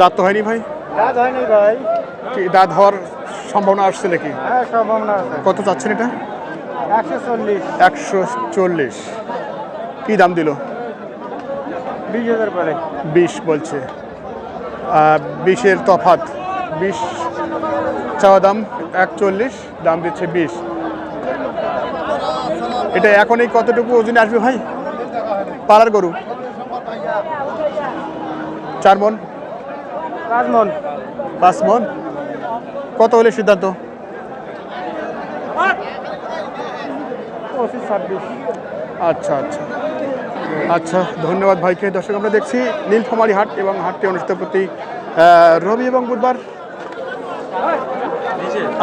দাঁত তো হয়নি ভাই? কাজ হয়নি ভাই। কি দাঁত হওয়ার সম্ভাবনা আসছে নাকি? হ্যাঁ সম্ভাবনা আছে। কত চাচ্ছেন এটা? একশো চল্লিশ। একশো চল্লিশ। কী দাম দিল? বিশ হাজার পরে বিশ বলছে। বিশের তফাত বিশ চাওয়া দাম একচল্লিশ দাম দিচ্ছে বিশ। এটা এখন এই কতটুকু ওজনে আসবে ভাই? পাড়ার গরু? চার মন? পাঁচ মন। পাঁচ মন? কত হলে সিদ্ধান্ত? আচ্ছা আচ্ছা। আচ্ছা ধন্যবাদ ভাইকে। দর্শক আমরা দেখছি নীলফামারী হাট এবং হাটটি অনুষ্ঠিত প্রতি রবি এবং বুধবার।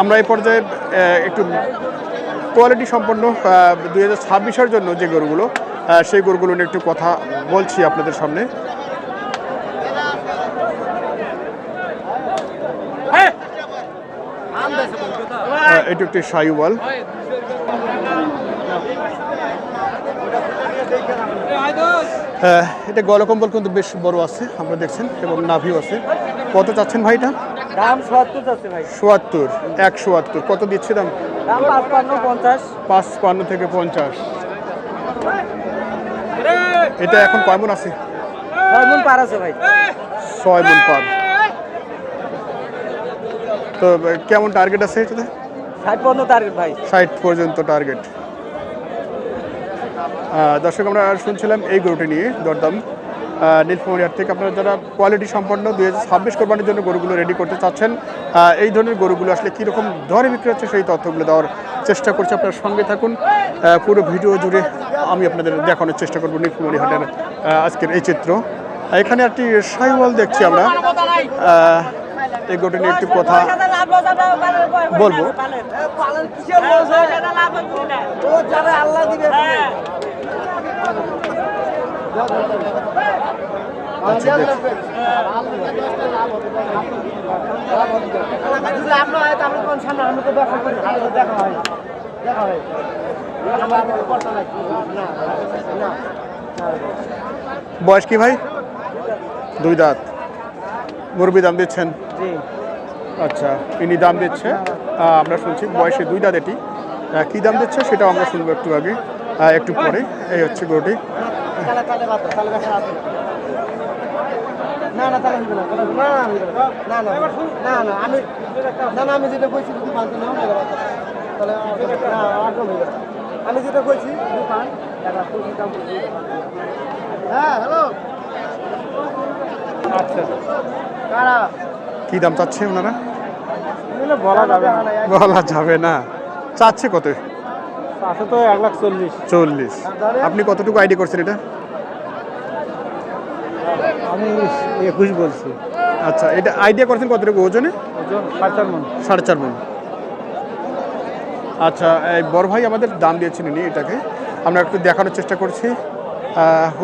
আমরা এই পর্যায়ে একটু কোয়ালিটি সম্পন্ন দুই হাজার ছাব্বিশের জন্য যে গরুগুলো সেই গরুগুলো নিয়ে একটু কথা বলছি আপনাদের সামনে। এটু একটি সাইওয়াল। হ্যাঁ এটা গলকম্বল কিন্তু বেশ বড় আছে আমরা দেখছেন এবং নাভিও আছে। কত চাচ্ছেন ভাই এটা? দাম সত্তর আছে ভাই। চুয়াত্তর এক চুয়াত্তর কত দিচ্ছে দাম? দাম পাঁচ পান্ন পঞ্চাশ। পাঁচ পান্ন থেকে পঞ্চাশ। এটা এখন কয় মন আছে? ছয় মন পার আছে ভাই। ছয় মন পার। তো কেমন টার্গেট আছে এটাতে? ষাট পনেরো টার্গেট ভাই। ষাট পর্যন্ত টার্গেট দর্শক আমরা শুনছিলাম এই গরুটি নিয়ে দরদাম। আহ, থেকে আপনারা যারা কোয়ালিটি সম্পন্ন দুই হাজার ছাব্বিশ কোরবানির জন্য গরুগুলো রেডি করতে চাচ্ছেন এই ধরনের গরুগুলো আসলে কীরকম দরে বিক্রি হচ্ছে সেই তথ্যগুলো দেওয়ার চেষ্টা করছি আপনার সঙ্গে থাকুন। পুরো ভিডিও জুড়ে আমি আপনাদের দেখানোর চেষ্টা করব নীলফামারী হাটের আজকের এই চিত্র। এখানে একটি সাইওয়াল দেখছি আমরা। এই গরুটি নিয়ে একটি কথা বলব। আল্লাহ দিবে আচ্ছা, বয়স কি ভাই? দুই দাঁত। মুরবি দাম দিচ্ছেন? আচ্ছা ইনি দাম দিচ্ছে। আমরা শুনছি বয়সে দুই দাঁত এটি। কি দাম দিচ্ছে সেটাও আমরা শুনব একটু আগে। একটু পরে। এই হচ্ছে গরুটি তাহলে তাহলে বাদ দাও, তাহলে ব্যবসা আছে না না তাহলে হইবে না না, না না। না না না না আমি না না আমি যেটা কইছি তুমি পাঁচ দিন হবে। তাহলে না আটজন হইবে না। আমি যেটা কইছি তুমি পান। হ্যাঁ হ্যালো। আচ্ছা। কারা? কি দাম চাচ্ছে ওনারা? বলা যাবে না। বলা যাবে না। চাচ্ছে কত? আছে তো এক লাখ চল্লিশ। চল্লিশ। আপনি কতটুকু আইডি করছেন এটা? আমি একুশ বলছি। আচ্ছা এটা আইডিয়া করছেন কতটুকু ওজনে? ওজন সাড়ে চার মন। সাড়ে চার মন। আচ্ছা এই বড় ভাই আমাদের দাম দিয়েছেন ইনি এটাকে। আমরা একটু দেখানোর চেষ্টা করছি।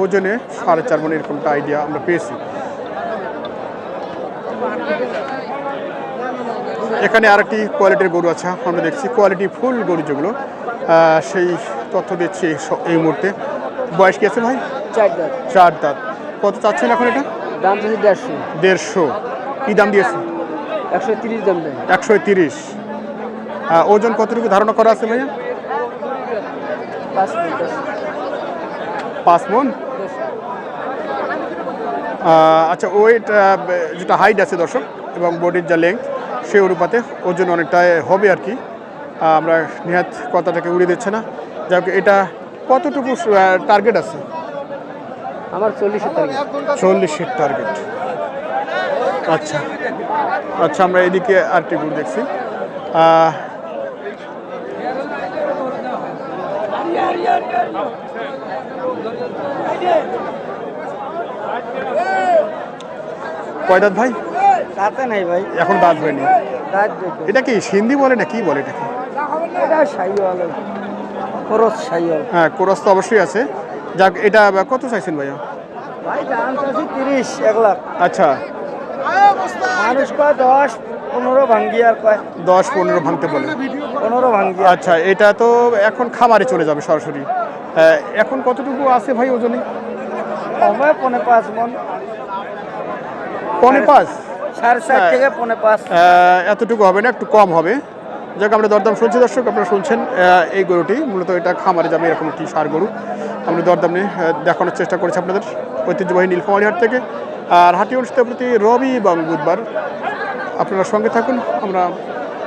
ওজনে সাড়ে চার মন এরকমটা আইডিয়া আমরা পেয়েছি। এখানে আরেকটি কোয়ালিটির গরু আছে আমরা দেখছি কোয়ালিটি ফুল গরু যেগুলো। সেই তথ্য দিচ্ছি এই মুহূর্তে। বয়স কি আছে ভাই? চার দাঁত। চার দাঁত। কত চাচ্ছেন এখন এটা? দাম চাচ্ছি দেড়শো। দেড়শো। কী দাম দিয়েছে? একশো তিরিশ দাম দেয়। একশো তিরিশ। ওজন কতটুকু ধারণা করা আছে ভাইয়া? পাঁচ মন আচ্ছা ওয়েট যেটা হাইট আছে দর্শক এবং বডির যা লেংথ সেই অনুপাতে ওজন অনেকটাই হবে আর কি। আমরা নিহাত কথাটাকে উড়িয়ে দিচ্ছে না। যাই হোক এটা কতটুকু টার্গেট আছে? আমার চল্লিশের তারিখ চল্লিশের টার্গেট আচ্ছা। আচ্ছা আমরা এদিকে আরেকটি গ্রুপ দেখছি। কয় দাঁত ভাই? তাতে নাই ভাই। এখন দাঁত হয়নি। এটা কি সিন্ধি বলে না কি বলে এটা সাইওয়াল হ্যাঁ কোরস তো অবশ্যই আছে। যাক এটা কত চাইছেন ভাইয়া? ভাই দাম চাচ্ছি তিরিশ এক লাখ। আচ্ছা। মানুষ কয় দশ পনেরো ভাঙ্গি আর কয়। দশ পনেরো ভাঙতে বলে। পনেরো ভাঙ্গি আচ্ছা এটা তো এখন খামারে চলে যাবে সরাসরি। এখন কতটুকু আছে ভাই ওজনে? কমে পনে পাঁচ মন। পনে পাঁচ? সাড়ে চার হ্যাঁ। থেকে পনে পাঁচ। এতটুকু হবে না একটু কম হবে। যাক আমরা দরদাম শুনছি দর্শক আপনারা শুনছেন এই গরুটি। মূলত এটা খামারে যাবে এরকম একটি সার গরু। আমরা দরদাম নিয়ে দেখানোর চেষ্টা করেছি আপনাদের ঐতিহ্যবাহী নীলফামারী হাট থেকে। আর হাটি অনুষ্ঠিত প্রতি রবি এবং বুধবার। আপনারা সঙ্গে থাকুন, আমরা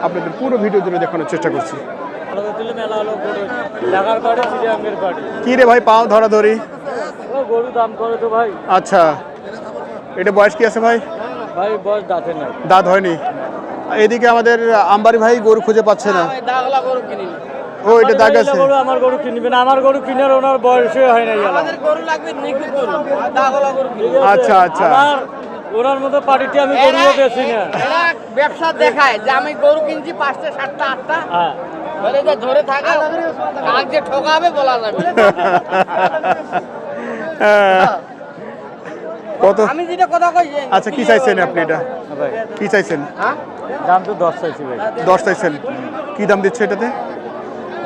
আপনাদের পুরো ভিডিও জুড়ে দেখানোর চেষ্টা করছি। কী রে ভাই, পাও তো ভাই আচ্ছা এটা বয়স কি আছে ভাই ভাই? দাঁতে হয়নি। এদিকে আমাদের আম্বারি ভাই গরু খুঁজে পাচ্ছে না। ও এটা দাগ আছে। গরু আমার গরু কিনবে না আমার গরু কিনার ওনার বয়সে হয় নাই আমাদের গরু লাগবে নিখুঁত গরু দাগলা গরু আচ্ছা আচ্ছা। আমার ওনার মতো পার্টিতে আমি গরুও বেশি না। ব্যবসা দেখায় যে আমি গরু কিনছি পাঁচটা সাতটা আটটা। হ্যাঁ। ধরে থাকা কাক যে ঠকাবে বলা যাবে। হ্যাঁ। কত? আমি যেটা কথা কই আচ্ছা কি চাইছেন আপনি এটা? কি চাইছেন? দাম তো দশ চাইছি ভাই। দশ চাইছেন। কি দাম দিচ্ছে এটাতে?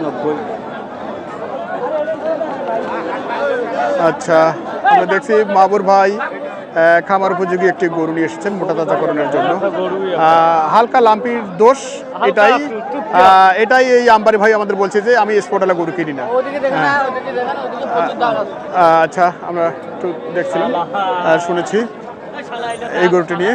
নব্বই। আচ্ছা আমরা দেখছি মাবুর ভাই খামার উপযোগী একটি গরু নিয়ে এসেছেন মোটা তাজাকরণের জন্য হালকা লাম্পির দোষ এটাই এটাই এই আম্বারি ভাই আমাদের বলছে যে আমি স্পোর্টালা গরু কিনি না। ওদিকে দেখে না ওদিকে দেখে না ওদিকে প্রচুর দাম আছে। আহ, আচ্ছা আমরা একটু দেখছিলাম আহ, শুনেছি। এই গরুটি নিয়ে।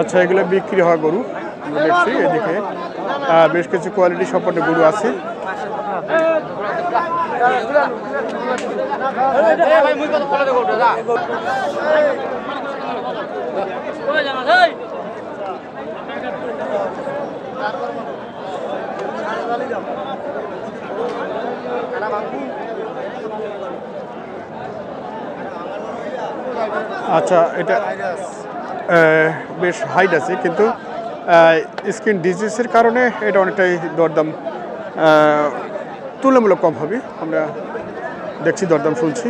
আচ্ছা এগুলো বিক্রি হওয়া গরু দেখছি এদিকে বেশ কিছু কোয়ালিটি সম্পন্ন গরু আছে ভাই মুই কত ফলো দেবো যা আচ্ছা এটা বেশ হাইট আছে, কিন্তু স্কিন ডিজিজের কারণে এটা অনেকটাই দরদাম তুলনামূলক কম হবে। আমরা দেখছি দরদাম শুনছি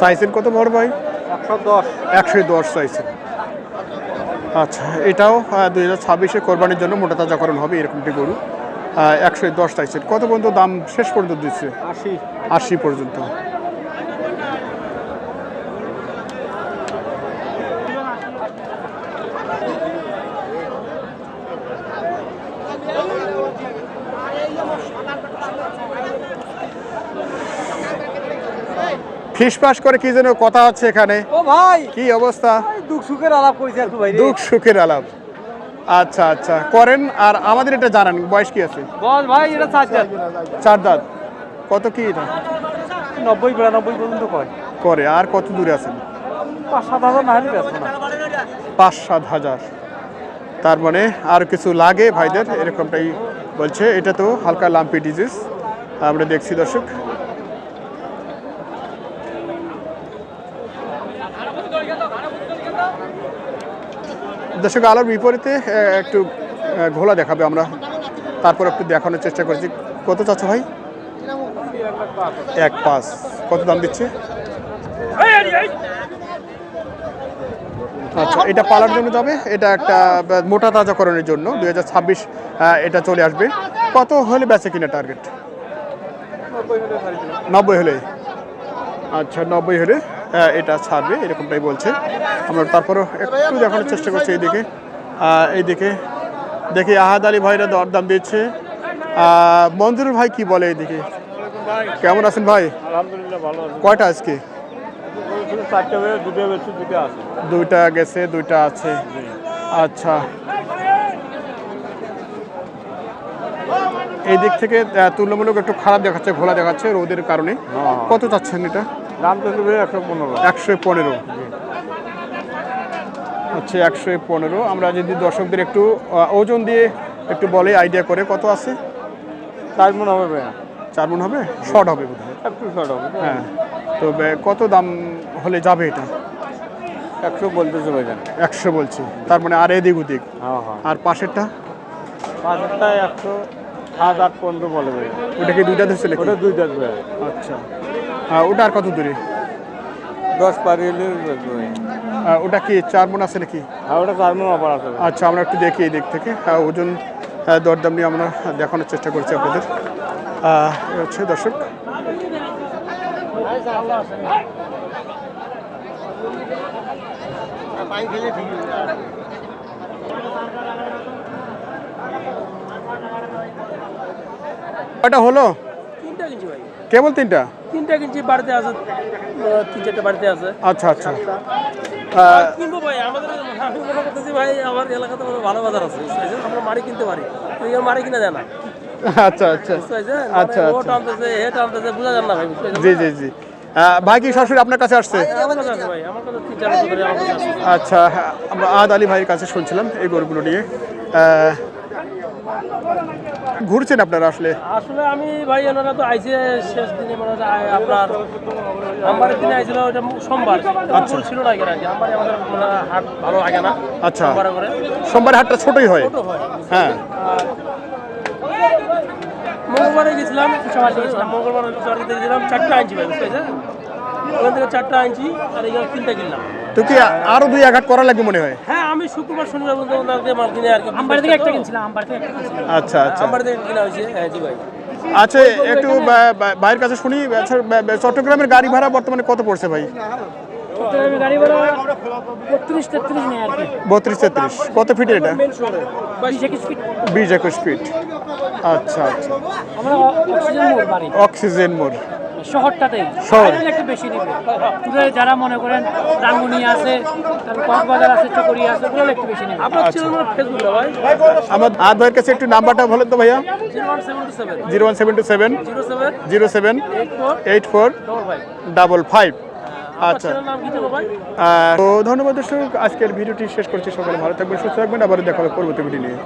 চাইছেন কত বড় ভাই? একশো দশ। একশো দশ চাইছেন আচ্ছা এটাও দুই হাজার ছাব্বিশে কোরবানির জন্য মোটা তাজাকরণ হবে এরকমটি গরু। একশো দশ চাইছেন কত পর্যন্ত দাম শেষ পর্যন্ত দিচ্ছে? আশি। আশি পর্যন্ত। ফিস পাস করে কি যেন কথা হচ্ছে এখানে। ও ভাই। কি অবস্থা? দুঃখ সুখের আলাপ করেছি একটু ভাই দুঃখ সুখের আলাপ। আচ্ছা আচ্ছা করেন আর আমাদের এটা জানান বয়স কি আছে? বল ভাই এটা চার দাঁত। কত কি এটা? নব্বই বিরানব্বই পর্যন্ত কয়। করে আর কত দূরে আছেন? পাঁচ সাত হাজার না হলে না। পাঁচ সাত হাজার। তার মানে আর কিছু লাগে ভাইদের এরকমটাই বলছে। এটা তো হালকা লাম্পি ডিজিজ আমরা দেখছি দর্শক। দর্শক, আলোর বিপরীতে একটু ঘোলা দেখাবে আমরা। তারপর একটু দেখানোর চেষ্টা করছি। কত চাচ্ছ ভাই? এক পাঁচ। কত দাম দিচ্ছে? আচ্ছা এটা পালার জন্য যাবে? এটা একটা মোটা তাজাকরণের জন্য। দুই হাজার ছাব্বিশ এটা চলে আসবে। কত হলে বেচে কিনা টার্গেট নব্বই হলে। আচ্ছা নব্বই হলে। এটা ছাড়বে এরকমটাই বলছে। আমরা তারপরও একটু দেখানোর চেষ্টা করছি এইদিকে। এইদিকে দেখি আহাদ আলী ভাইরা দরদাম দিচ্ছে। আহ, মঞ্জুর ভাই কি বলে এইদিকে? কেমন আছেন ভাই? আলহামদুলিল্লাহ ভালো কয়টা আজকে? হয়ে দুইটা গেছে দুইটা আছে। আচ্ছা। এই দিক থেকে তুলনামূলক একটু খারাপ দেখাচ্ছে ঘোলা দেখাচ্ছে রোদের কারণে। কত চাচ্ছেন এটা? দাম একশো পনেরো। একশো পনেরো। আচ্ছা একশো পনেরো। আমরা যদি দর্শকদের একটু ওজন দিয়ে একটু বলে আইডিয়া করে কত আছে? চার মন হবে। ভাইয়া চার মন হবে? শর্ট হবে বোধ হয় একটু শর্ট হবে। হ্যাঁ। তো কত দাম হলে যাবে এটা? একশো বলতেছে ভাইজান। একশো বলছি। তার মানে আর এদিক ওদিক। হ্যাঁ হ্যাঁ। আর পাশেরটা? পাঁচটা একশো সাত আট পনেরো বলে ওটা কি দুইটা ধরছে নাকি? ওটা দুই দাঁত আচ্ছা। ওটা আর কত দূরে? দশ পারি ওটা কি চার মন আছে নাকি? আর ওটা চার মন আছে। আচ্ছা আমরা একটু দেখি এই দিক থেকে। আহ, ওজন আহ, দরদাম নিয়ে আমরা দেখানোর চেষ্টা করছি আপনাদের। হচ্ছে দর্শক। কয়টা হলো? তিনটা কিনছি ভাই। কেবল তিনটা? তিনটা কিনছি বাড়িতে আছে তিন চারটে বাড়িতে আছে। আচ্ছা আচ্ছা। কিনবো ভাই আমাদের আমি মনে করতেছি ভাই আমার এলাকাতে ভালো বাজার আছে আমরা মারি কিনতে পারি। মারি কিনা যায় না। আচ্ছা আচ্ছা। আচ্ছা, মানে ও আচ্ছা। টানতেছে হে টানতেছে বোঝা যান না ভাই জি জি জি। ভাই কি সরাসরি আপনার কাছে আসছে। আচ্ছা আমরা আদ আলী ভাইয়ের কাছে শুনছিলাম এই গরুগুলো নিয়ে। ঘুরছেন আপনারা আসলে? আসলে আমি ভাই ওনারা তো আইসে শেষ দিনে মনে হয় আপনার নাম্বারের দিনে আইছিল ওটা সোমবার। আচ্ছা। ছিল না আর কি আমার আমাদের মানে হাট ভালো লাগে না। আচ্ছা। সোমবারে করে। সোমবার হাটটা ছোটই হয়। হ্যাঁ। মঙ্গলবারে গেছিলাম গেছিলাম। মঙ্গলবার সকালে গেছিলাম চারটা আনছি ভাই বুঝতে? ওখান থেকে চারটা আনছি আর এখানে তিনটা কিনলাম। তো কি আরও দুই এক হাট করা লাগবে মনে হয়? হ্যাঁ আমি শুক্রবার শনিবার ওনাকে মাল কিনে আর কি আমবাড়ি থেকে একটা কিনছিলাম আমবাড়ি থেকে একটা কিনছিলাম। আচ্ছা আচ্ছা। আমবাড়ি থেকে কিনা হয়েছে হ্যাঁ জি ভাই। আচ্ছা একটু বা- বা- ভাইয়ের কাছে শুনি আচ্ছা, চট্টগ্রামের গাড়ি ভাড়া বর্তমানে কত পড়ছে ভাই? চট্টগ্রামে গাড়ি ভাড়া বত্রিশ তেত্রিশ নেই আর কি। বত্রিশ তেত্রিশ। কত ফিটের এটা? ফিট। বিশ একুশ ফিট। আচ্ছা আচ্ছা। অক্সিজেন মোড়। শহরটাতেই শহর। একটু বেশি নেবে। যারা মনে করেন রাঙ্গুনি আছে কক্সবাজার আছে চকরিয়া আছে ওগুলো একটু বেশি নেবে। আপনার ফেসবুক ভাই? আমার আদ ভাইয়ের কাছে একটু নাম্বারটা বলেন তো ভাইয়া। Zero one seven two seven. Zero seven eight four double five. আচ্ছা। তো ধন্যবাদ দর্শক আজকের ভিডিওটি শেষ করছি। সকালে ভালো থাকবেন সুস্থ থাকবেন। আবার দেখা হবে পরবর্তী ভিডিও নিয়ে।